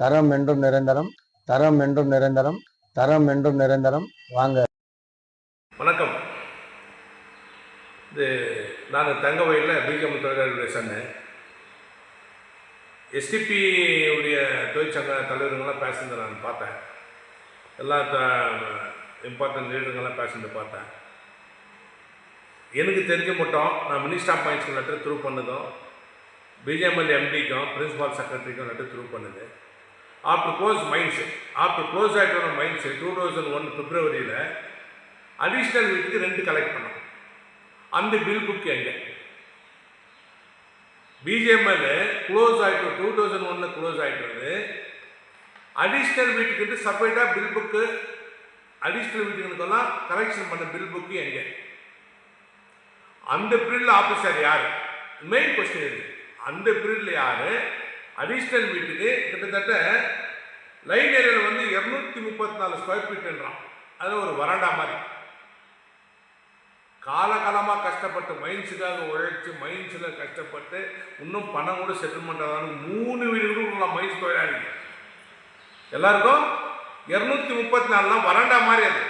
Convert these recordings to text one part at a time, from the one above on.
தரம் என்றும் நிரந்தரம் தரம் என்றும் நிரந்தரம் தரம் என்றும் நிரந்தரம். வாங்க. வணக்கம். இது நாங்கள் தங்க வயலில் பிஜம் தொழிலாளர்களுடைய சொன்னேன் எஸ்டிபி உடைய தொழிற்சங்க தலைவருங்கெல்லாம் பேசுனதை நான் பார்த்தேன். எல்லா இம்பார்ட்டன்ட் லீடருங்கெல்லாம் பேசுனதை பார்த்தேன். எனக்கு தெரிஞ்ச மட்டும் நான் மினிஸ்டர் ஆஃப் மைன்ஸ்க்கு லெட்டர் த்ரூ பண்ணதும் பிஜேஎம்எல் எம்டிக்கும் பிரின்சிபால் செக்ரட்டரிக்கும் லெட்டர் த்ரூ பண்ணுது. After close mines after close ஆகிட்டு வர மைன்ஸ் டூ தௌசண்ட் ஒன் பிப்ரவரியில் அடிஷ்னல் வீட்டுக்கு ரெண்டு கலெக்ட் பண்ணோம். அந்த பில் புக் எங்கே? பிஜேஎம்எல் க்ளோஸ் ஆகிட்டு டூ தௌசண்ட் ஒன்னில் க்ளோஸ் ஆகிட்டு அடிஷ்னல் வீட்டுக்கு செப்பரேட்டாக பில் புக்கு அடிஷ்னல் வீட்டுக்குலாம் கலெக்ஷன் பண்ண பில் புக்கு எங்கே? அந்த பீரியடில் ஆஃபீஸர் யார்? மெயின் கொஸ்டின் இது. அந்த பீரியடில் யார்? அடிஷ்னல் வீட்டுக்கு கிட்டத்தட்ட லைன் ஏரியாவில் வந்து இரநூத்தி முப்பத்தி நாலு ஸ்கொயர் ஃபீட்டுன்றான் அது ஒரு வராண்டா மாதிரி. காலகாலமாக கஷ்டப்பட்டு மைன்ஸுக்காக உழைச்சி மைன்ஸில் கஷ்டப்பட்டு இன்னும் பணம் கூட செட்டில்மெண்ட் ஆகாது மூணு வீடுகளும் உள்ள மைன்ஸ் தொழிலாளிங்க. எல்லாருக்கும் இரநூத்தி முப்பத்தி நாலுலாம் வராண்டா மாதிரி அது.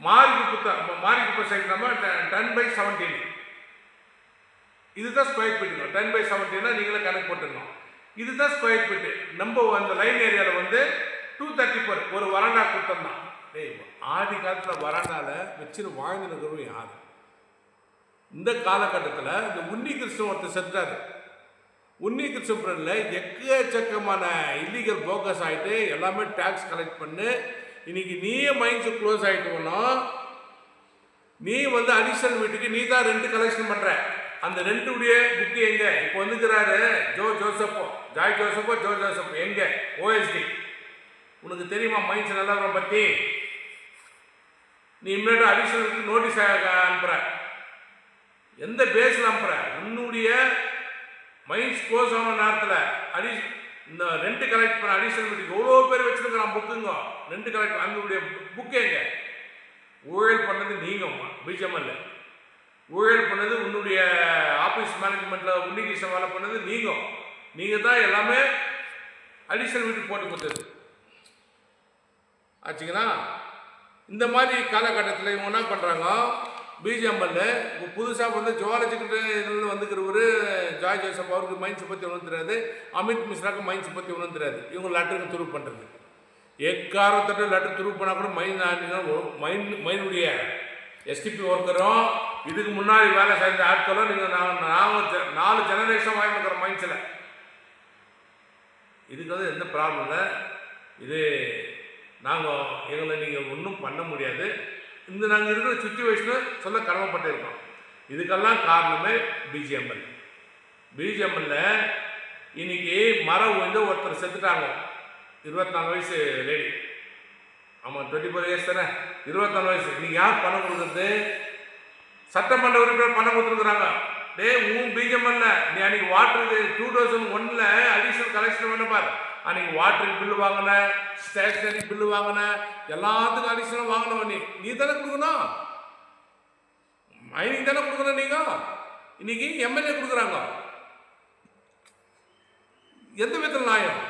மார்க்கு மாரிக்குப்பை சைடு நம்ம டென் பை செவன்டீன் இதுதான் ஸ்கொயர் ஃபீட்டுங்க டென் பை செவன்டீனா நீங்களே கணக்கு போட்டுடணும். இதுதான் ஸ்கொயர் ஃபீட்டு நம்ம அந்த லைன் ஏரியாவில் வந்து டூ தேர்ட்டி ஃபோர் ஒரு வராண்டா கொடுத்தோம்னா டேய் ஆதி காலத்தில் வராண்டாவில் வச்சுன்னு வாழ்ந்துருக்கிறவங்க யார்? இந்த காலகட்டத்தில் இந்த உன்னி கிருஷ்ணன் ஒருத்தர் செத்துட்டாரு. உன்னி கிருஷ்ணபுரனில் எக்கச்சக்கமான இல்லீகல் போக்கஸ் ஆகிட்டு எல்லாமே டேக்ஸ் கலெக்ட் பண்ணு. இன்னைக்கு நீயே மைண்ட்ஸு க்ளோஸ் ஆகிட்டு போனோம் நீ வந்து அடிஷனல் வீட்டுக்கு நீ தான் ரெண்டு கலெக்ஷன் பண்ணுற அந்த ரெண்டுடைய புக்கு எங்க? இப்போ வந்துக்கிறாரு ஜோ ஜோசப்போ. ஜாய் ஜோசப்போ ஜோ ஜோசப்போ. எங்க? ஓஎஸ்டி உனக்கு தெரியுமா மைண்ட்ஸ் நிலவரம் பத்தி? நீ இம்மீடியட் அடிஷனலுக்கு நோட்டீஸ் அனுப்புற. எந்த பேஸில் அனுப்புற? உன்னுடைய மைன்ஸ் க்ளோஸ் ஆன நேரத்தில் அடி இந்த ரெண்டு கலெக்ட் பண்ண அடிஷனல் வீட்டுக்கு எவ்வளோ பேர் வச்சுருக்கிறான் புக்குங்க ரெண்டு கலெக்ட் அந்த புக்கு எங்க? ஊழல் பண்ணது நீங்கள் பிஜிஎம்எல்ல ஊழல் பண்ணது உன்னுடைய மேனேஜ்மெண்ட்டில் உன்னிகிருஷ்ணன் வேலை பண்ணது நீங்கள் நீங்கள் தான் எல்லாமே அடிஷனல் வீட்டுக்கு போட்டு கொடுத்தது. ஆச்சுங்களா? இந்த மாதிரி காலகட்டத்தில் இவங்க என்ன பண்ணுறாங்க பிஜிஎம்எல்ல இப்போ புதுசாக வந்து ஜுவாலஜிக்கிட்ட வந்துக்கிற ஒரு ஜாய் ஜோசப் அவருக்கு மைன்ஸ் பற்றி ஒன்றும் தெரியாது. அமித் மிஸ்ராக்கு மைன்ஸ் பற்றி ஒன்றும் தெரியாது. இவங்க லெட்டருக்கு துரு பண்ணுறது எக்காரத்தட்ட லெட்டர் துரு பண்ணால் கூட மைண்ட் மைண்ட் மைனுடைய எஸ்டிபி ஒர்க்கரும் இதுக்கு முன்னாடி வேலை செஞ்ச ஆட்களும் நீங்கள் நான் நாங்கள் நாலு ஜெனரேஷன் வாங்கிருக்கிற மைண்ட்ஸில் இதுக்கு வந்து எந்த ப்ராப்ளம் இல்லை. இது நாங்கள் எங்களை நீங்கள் ஒன்றும் பண்ண முடியாது. இந்த நாங்கள் இருக்கிற சுச்சுவேஷனை சொல்ல கடமைப்பட்டிருக்கோம். இதுக்கெல்லாம் காரணமே பிஜிஎம்எல் பிஜிஎம்எல்ல இன்னைக்கு மரம் வந்து ஒருத்தர் செத்துட்டாங்க. இருபத்தி நாலு வயசு லேடி ஆமாம் டுவெண்ட்டி ஃபோர் இயர்ஸ் தானே? இருபத்தாலு வயசு. நீங்கள் யார் பணம் கொடுக்குறது? சட்டமன்ற உறுப்பினர் பணம் கொடுத்துருக்குறாங்க. டே உன் பிஜிஎம்எல்ல நீ அன்னைக்கு வாட்டருக்கு டூ தௌசண்ட் ஒன்னில் அடிஷனல் கலெக்ஷன் பண்ண பாரு. அன்னைக்கு வாட்டர் பில்லு வாங்கின ஸ்டேஷனரி பில்லு வாங்கின எல்லாத்துக்கும் அடிஷனல் வாங்கினவன் நீ. நீ தானே கொடுக்கணும்? மைனிங் தானே கொடுக்கணும் நீங்கள் இன்னைக்கு எம்எல்ஏ கொடுக்குறாங்க. எந்த விதத்தில் நியாயம்?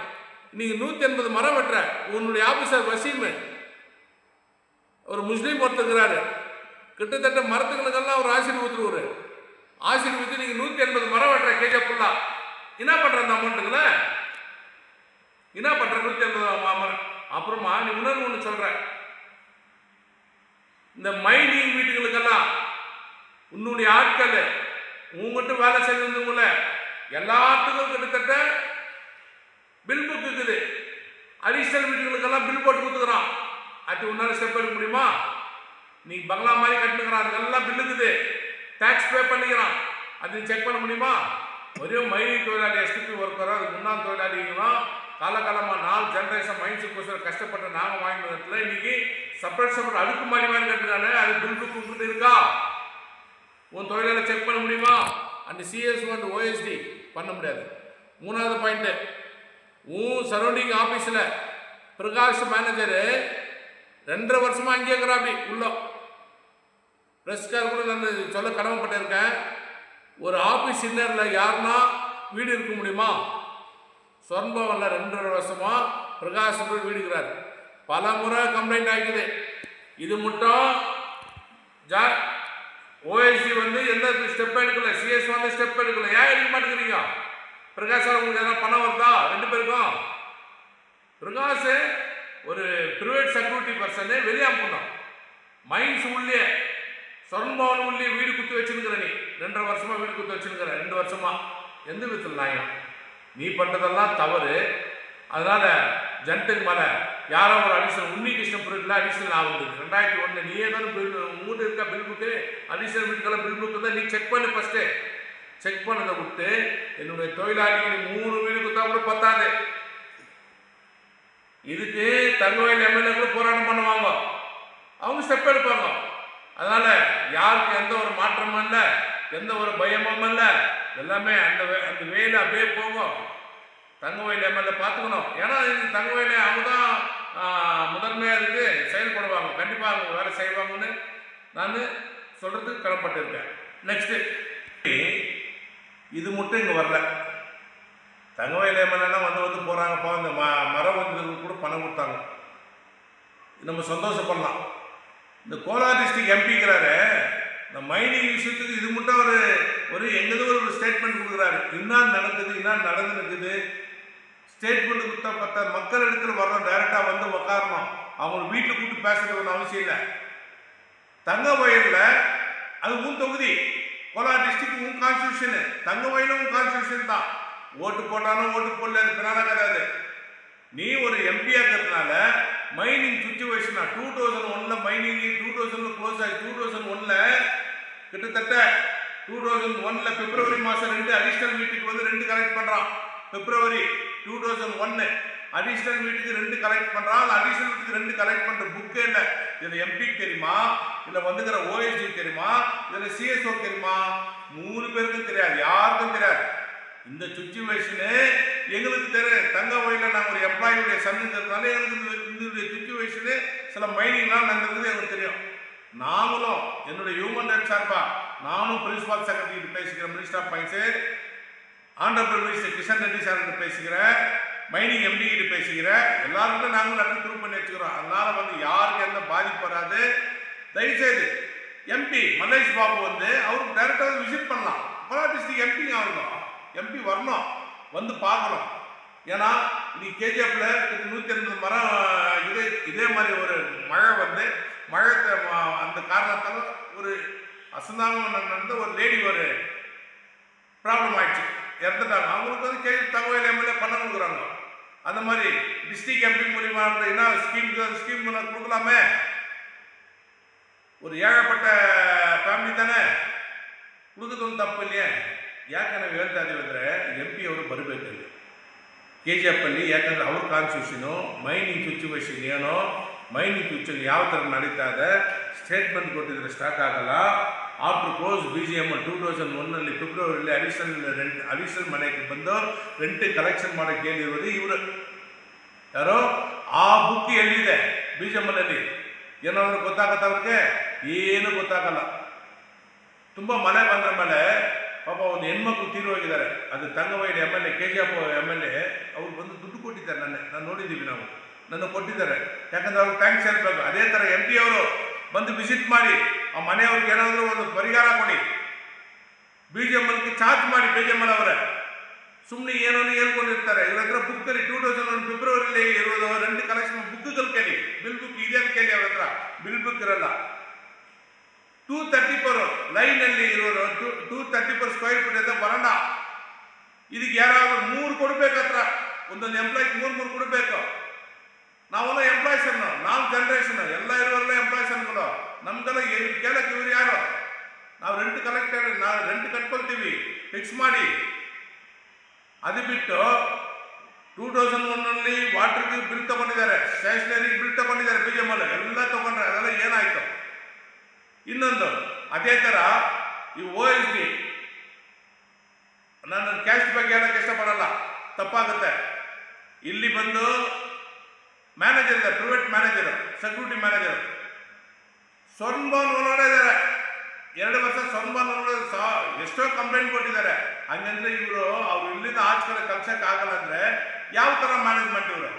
நீங்கள் நூற்றி எண்பது மரம் வெட்டுற. உன்னுடைய ஆஃபீஸர் வசீம். ஒரு முஸ்லீம் ஒருத்தருக்கிறாரு. கிட்டத்தட்ட மரத்துகளுக்கெல்லாம் ஒரு ஆசீர்வத்துருவாரு ஆசீர்வத்து நீங்கள் நூற்றி எண்பது மரம் வெட்டுற கேஜா ஃபுல்லா என்ன பண்ணுற அந்த அமௌண்ட்டுங்கள என்ன பண்ணுற நூற்றி எண்பது மரம்? அப்புறமா நீ உணர்வு ஒன்று சொல்கிற இந்த மைனிங் வீட்டுகளுக்கெல்லாம் உன்னுடைய ஆட்கள் உங்ககிட்ட வேலை செஞ்சவங்கள எல்லாத்துக்கும் கிட்டத்தட்ட பில் புக் இருக்குது. அடிஷனல் வீட்டுகளுக்கெல்லாம் பில் போட்டு கொடுத்துக்கிறான் அது உன்னால ஸ்டெப் எடுக்க முடியுமா? நீ பங்களா மாதிரி கட்டுனுக்கிறான். அதுக்கெல்லாம் பில்லுக்குது டேக்ஸ் பே பண்ணிக்கிறான். அது செக் பண்ண முடியுமா? ஒரே மைனிங் தொழிலாளி எஸ்டிபி ஒர்க்கரோ அது முன்னாள் தொழிலாளிகளும் காலகாலமாக நாலு ஜென்ரேஷன் மைண்ட்ஸுக்கோசரம் கஷ்டப்பட்டு நாங்கள் வாங்கினதுல இன்னைக்கு செப்பரேட் செப்பரேட் அடுக்கு மாதிரி மாதிரி கட்டுறானே அது பில் கொடுத்துட்டு இருக்கா? உன் தொழிலாளி செக் பண்ண முடியுமா? அந்த சிஎஸ் அண்ட் ஓஎஸ்டி பண்ண முடியாது. மூணாவது பாயிண்ட்டு உன் சரௌண்டிங் ஆஃபீஸில் பிரகாஷ் மேனேஜரு ரெண்டரை வருஷமா அங்கே இருக்கிறா அப்படி உள்ள. பிரஸ்கார் கூட நான் சொல்ல கடமைப்பட்டிருக்கேன். ஒரு ஆஃபீஸ் இன்னரில் யாருன்னா வீடு இருக்க முடியுமா? சொர்ணபவனில் ரெண்டரை வருஷமா பிரகாஷ் வீடு இருக்கிறார். பல முறை கம்ப்ளைண்ட் ஆகிக்குது இது மட்டும் ஜா ஓஎஸ்சி வந்து எந்த ஸ்டெப் எடுக்கல சிஎஸ் வந்து ஸ்டெப் எடுக்கல. ஏன் எடுக்க மாட்டேங்கிறீங்க? பிரகாஷ் உங்களுக்கு எதாவது பணம் வருதா? ரெண்டு பேருக்கும். பிரகாஷ் ஒரு ப்ரைவேட் செக்யூரிட்டி பர்சனே வெளியே அனுப்பணும் மைன்ஸ் உள்ளே சொர்ணபவன் உள்ளே வீடு குத்து வச்சிருக்கிற நீ. ரெண்டரை வருஷமா வீடு குத்து வச்சுருக்கிற ரெண்டு வருஷமா. எந்த விதத்தில் நாயம் நீ பண்ணுறதெல்லாம் தவறு. அதனால ஜனத்துக்கு மேலே யாரோ ஒரு அடிஷனல் உன்னி பொருட்கள் அடிஷனல் ஆகுது. ரெண்டாயிரத்தி ஒன்று நீயே தானே பில் உங்கள்கிட்ட இருக்க பில் புக்கு அடிஷனல் வீட்டுக்கெல்லாம் பில் புக்கு தான் நீ செக் பண்ணு ஃபஸ்ட்டு செக் பண்ணதை விட்டு என்னுடைய தொழிலாளிகள் மூணு வீடு கொடுத்தா கூட பத்தாது. இதுக்கு தங்கவேல் எம்எல்ஏ கூட போராட்டம் பண்ணுவாங்க. அவங்க ஸ்டெப் எடுப்பாங்க. அதனால யாருக்கு எந்த ஒரு மாற்றமும் இல்லை எந்த ஒரு பயமும் இல்லை. எல்லாமே அந்த அந்த வேலை அப்படியே போகும். தங்கவேல் எம்எல்ஏ பார்த்துக்கணும். ஏன்னா இது தங்கவயல் அவங்க தான் முதன்மையாக இதுக்கு செயல்படுவாங்க. கண்டிப்பாக அவங்க வேலை செய்வாங்கன்னு நான் சொல்கிறதுக்கு கடப்பட்டிருக்கேன் நெக்ஸ்ட்டு இது மட்டும் இங்கே வரல. தங்கவேல் எம்எல்ஏலாம் வந்து வந்து போகிறாங்க இந்த பணம் கொடுத்தாங்க. நம்ம சந்தோஷப்படலாம். இந்த கோலார் டிஸ்ட்ரிக்ட் எம்பிக்கிறாரு இந்த மைனிங் விஷயத்துக்கு இது மட்டும் ஒரு ஒரு எங்கேதோ ஒரு ஸ்டேட்மெண்ட் கொடுக்குறாரு. என்ன நடக்குது என்ன நடந்துருக்குது? ஸ்டேட்மெண்ட் கொடுத்தா பார்த்தா மக்கள் இடத்துல வரணும் டைரெக்டாக வந்து உக்காரணும். அவங்க வீட்டில் கூப்பிட்டு பேசுறது ஒன்றும் அவசியம் இல்லை. தங்க வயலில் அது உன் தொகுதி. கோலார் டிஸ்ட்ரிக்ட் உன் கான்ஸ்டியூஷனு தங்க வயலும் உன் கான்ஸ்டியூஷன் தான். ஓட்டு போட்டாலும் ஓட்டு போடல அது கிடையாது நீ ஒரு எம்பியா இருக்கிறதுனால மைனிங் சுச்சுவேஷனா டூ தௌசண்ட் ஒன்ல மைனிங் டூ தௌசண்ட் க்ளோஸ் ஆகி டூ தௌசண்ட் ஒன்ல கிட்டத்தட்ட டூ தௌசண்ட் ஒன்ல பிப்ரவரி மாதம் ரெண்டு அடிஷனல் மீட்டுக்கு வந்து ரெண்டு கலெக்ட் பண்ணுறான் பிப்ரவரி டூ தௌசண்ட் ஒன்னு அடிஷனல் மீட்டுக்கு ரெண்டு கலெக்ட் பண்ணுறான் அந்த அடிஷனல் ரெண்டு கலெக்ட் பண்ணுற புக்கு இல்லை. இதில் எம்பி தெரியுமா? இதில் வந்துக்கிற ஓஎஸ்டி தெரியுமா? இதில் சிஎஸ்ஓ தெரியுமா? மூணு பேருக்கும் தெரியாது. யாருக்கும் தெரியாது. இந்த சுச்சுவேஷனு எங்களுக்கு தெரியும் தங்க வயலில் நாங்கள் ஒரு எம்ப்ளாயியுடைய சன்னுங்கிறதுனால எங்களுக்கு இந்த இந்த சுச்சுவேஷனு சில மைனிங்லாம் நடந்தது எங்களுக்கு தெரியும். நாங்களும் என்னுடைய ஹியூமன் ரைட்ஸ் சார்பா நானும் பிரின்சிபால் செக்ரட்டரி பேசிக்கிறேன் minister of mines under minister Kishan Reddy sir கிட்ட பேசிக்கிறேன் மைனிங் எம்டி கிட்ட பேசிக்கிறேன். எல்லாருக்கும் நாங்களும் லெட்டர் த்ரூ பண்ணி வச்சுக்கிறோம். அதனால வந்து யாருக்கு எந்த பாதிப்பு வராது. தயவுசெய்து எம்பி மலேஷ் பாபு வந்து அவருக்கு டைரக்டாக விசிட் பண்ணலாம். கோலா டிஸ்ட்ரிக்ட் எம்பிங்க ஆகணும். எம்பி வரணும். வந்து பார்க்கணும். ஏன்னா நீ கேஜிஎஃப்ல நூற்றி எண்பது மரம் இதே இதே மாதிரி ஒரு மழை வந்து மழை அந்த காரணத்தால் ஒரு அசந்தாங்கம் நடந்த ஒரு லேடி ஒரு ப்ராப்ளம் ஆயிடுச்சு. இறந்துட்டாங்க. அவங்களுக்கு வந்து கேஜி தகவல் எம்எல்ஏ பண்ண கொடுக்குறாங்க. அந்த மாதிரி டிஸ்ட்ரிக் எம்பி மூலியமா என்ன ஸ்கீம் ஸ்கீம் கொடுக்கலாமே? ஒரு ஏழைப்பட்ட ஃபேமிலி தானே? கொடுக்குறது தப்பு இல்லையே? ಯಾಕೆ ನಾವು ಹೇಳ್ತಾ ಇದ್ದೀವಿ ಅಂದರೆ ಎಂ ಪಿ ಅವರು ಬರಬೇಕಲ್ಲಿ. ಕೆ ಜಿ ಅಲ್ಲಿ ಯಾಕಂದರೆ ಅವ್ರ ಕಾನ್ಸ್ಟಿಟ್ಯೂಷನು ಮೈನಿಂಗ್ ಸಿಚುವೇಶನ್ ಏನೋ ಮೈನಿಂಗ್ ಸಿಚುವೇಶನ್ ಯಾವ ಥರ ನಡೀತಾ ಇದೆ ಸ್ಟೇಟ್ಮೆಂಟ್ ಕೊಟ್ಟಿದ್ರೆ ಸ್ಟಾಕ್ ಆಗಲ್ಲ. After close B G M two thousand ಒನ್ನಲ್ಲಿ ಫೆಬ್ರವರಿಯಲ್ಲಿ ಅಡಿಷನಲ್ ರೆಂಟ್ ಅಡಿಷನಲ್ ಮನೆಗೆ ಬಂದು ರೆಂಟ್ ಕಲೆಕ್ಷನ್ ಮಾಡೋಕ್ಕೆ ಹೇಳಿರೋದು ಇವರು. ಯಾರೋ? ಆ ಬುಕ್ ಎಲ್ಲಿದೆ? ಬಿ ಜಿ ಎಮ್ಮಲ್ಲಿ ಏನಾದರೂ ಗೊತ್ತಾಗತ್ತ ಅವ್ರಿಗೆ? ಏನೂ ಗೊತ್ತಾಗಲ್ಲ. ತುಂಬ ಮನೆ ಬಂದ ಮೇಲೆ ಪಾಪ ಒಂದು ಹೆಣ್ಮಕ್ಳು ತೀರು ಹೋಗಿದ್ದಾರೆ. ಅದು ತಂಗವೈಡ್ M L A K G F M L A, ಅವ್ರು ಬಂದು ದುಡ್ಡು ಕೊಟ್ಟಿದ್ದಾರೆ ನನ್ನ. ನಾನು ನೋಡಿದ್ದೀವಿ ನಾವು. ನನ್ನ ಕೊಟ್ಟಿದ್ದಾರೆ. ಯಾಕಂದ್ರೆ ಅವ್ರಿಗೆ ಥ್ಯಾಂಕ್ಸ್ ಹೇಳ್ಬೇಕು. ಅದೇ ಥರ ಎಂ ಪಿ ಅವರು ಬಂದು ವಿಸಿಟ್ ಮಾಡಿ, ಆ ಮನೆಯವ್ರಿಗೆ ಏನಾದರೂ ಒಂದು ಪರಿಹಾರ ಕೊಡಿ. ಬಿ ಜಿ ಎಲ್ಗೆ ಚಾರ್ಜ್ ಮಾಡಿ ಬಿ ಜೆ ಎಂ ಅವರೇ. ಸುಮ್ಮನೆ ಏನೋ ಹೇಳ್ಕೊಂಡಿರ್ತಾರೆ. ಇವ್ರ ಹತ್ರ ಬುಕ್ಕಲ್ಲಿ ಟೂ ತೌಸಂಡ್ ಒನ್ ಫೆಬ್ರವರಿಲಿ ಇರೋದು ರೆಂಟ್ ಕಲೆಕ್ಷನ್ ಬುಕ್ಗಳು ಕೇಳಿ. ಬಿಲ್ ಬುಕ್ ಇದೆ ಅಂತ ಕೇಳಿ ಅವ್ರ ಹತ್ರ. ಬಿಲ್ ಬುಕ್ ಇರಲ್ಲ. ಟೂ ತರ್ಟಿ ಫೋರ್ ಲೈನಲ್ಲಿ ಇರೋರು two two thirty four square feet ಅಂತ ವರಂಡ. ಇದಕ್ಕೆ ಯಾರಾದರೂ ಮೂರು ಕೊಡ್ಬೇಕು ಒಂದೊಂದು ಎಂಪ್ಲಾಯ್ ಮೂರು ಮೂರು ಕೊಡಬೇಕು. ನಾವೆಲ್ಲ ಎಂಪ್ಲಾಯ್ಸ್ ಅನ್ನೋ, ನಾಲ್ಕು ಜನ್ರೇಷನ್ ಎಲ್ಲ ಇರೋರೆಲ್ಲ ಎಂಪ್ಲಾಯ್ಸ್ ಅನ್ಗಳು ನಮ್ದೆಲ್ಲ ಕೇಳಕ್ಕೆ ಇವ್ರು ಯಾರು? ನಾವು ರೆಂಟ್ ಕಲೆಕ್ಟರ್ ನಾವು ರೆಂಟ್ ಕಟ್ಕೊಳ್ತೀವಿ ಫಿಕ್ಸ್ ಮಾಡಿ. ಅದು ಬಿಟ್ಟು ಟೂ ತೌಸಂಡ್ ಒನ್ನಲ್ಲಿ ವಾಟರ್ಗೆ ಬಿಲ್ ತಗೊಂಡಿದ್ದಾರೆ ಸ್ಟೇಷನರಿ ಬಿಲ್ ತಗೊಂಡಿದ್ದಾರೆ ಬಿ ಎಲ್ಲ ತೊಗೊಂಡ್ರೆ, ಅದೆಲ್ಲ ಏನಾಯಿತು? ಇನ್ನೊಂದು. ಅದೇ ಥರ ಈ ಓ ಎಸ್ ಡಿ ನಾನು ಕ್ಯಾಸ್ಟ್ ಬಗ್ಗೆ ಹೇಳೋಕ್ಕೆ ಇಷ್ಟಪಡಲ್ಲ ತಪ್ಪಾಗುತ್ತೆ. ಇಲ್ಲಿ ಬಂದು ಮ್ಯಾನೇಜರ್ ಇದೆ ಪ್ರೈವೇಟ್ ಮ್ಯಾನೇಜರ್ ಸೆಕ್ಯೂರಿಟಿ ಮ್ಯಾನೇಜರ್ ಸ್ವರ್ಣ ಭವನ್ ಇದ್ದಾರೆ ಎರಡು ವರ್ಷ ಸ್ವರ್ಣ ಭವನ್ ಸಾ, ಎಷ್ಟೋ ಕಂಪ್ಲೇಂಟ್ ಕೊಟ್ಟಿದ್ದಾರೆ. ಹಂಗಂದ್ರೆ ಇವರು ಅವ್ರು ಇಲ್ಲಿಂದ ಆಚೆ ಕಡೆ ಅಂದರೆ ಆಗಲ್ಲ ಅಂದ್ರೆ ಯಾವ ಥರ ಮ್ಯಾನೇಜ್ಮೆಂಟ್ ಇವರು?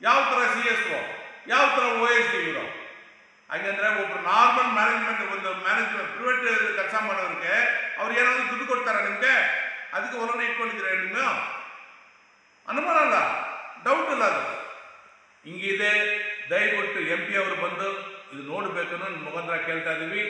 ಯಾವ ಥರ ಸಿ ಎಸ್ ಒ ಯಾವ ಥರ ಓ ಎಸ್ ಡಿ ಇವರು? ಹಂಗಂದ್ರೆ ಒಬ್ರು ನಾರ್ಮಲ್ ಮ್ಯಾನೇಜ್ಮೆಂಟ್ ಒಂದು ಮ್ಯಾನೇಜ್ಮೆಂಟ್ ಪ್ರೈವೇಟ್ ಕೆಲಸ ಮಾಡೋರಿಗೆ ಅವ್ರು ಏನಾದ್ರು ದುಡ್ಡು ಕೊಡ್ತಾರ ನಿಮಗೆ ಅದಕ್ಕೆ ಹೊಲನ ಇಟ್ಕೊಂಡಿದ್ದೀರಾ ನೀವು ಅನುಮಾನ ಅಲ್ಲ ಡೌಟ್ ಇಲ್ಲ ಅದು ಹಿಂಗಿದೆ ದಯವಿಟ್ಟು ಎಂ ಪಿ ಅವರು ಬಂದು ಇದು ನೋಡಬೇಕು ಅನ್ನೋ ನಿಮ್ಮ ಮುಖಾಂತರ ಕೇಳ್ತಾ ಇದ್ದೀವಿ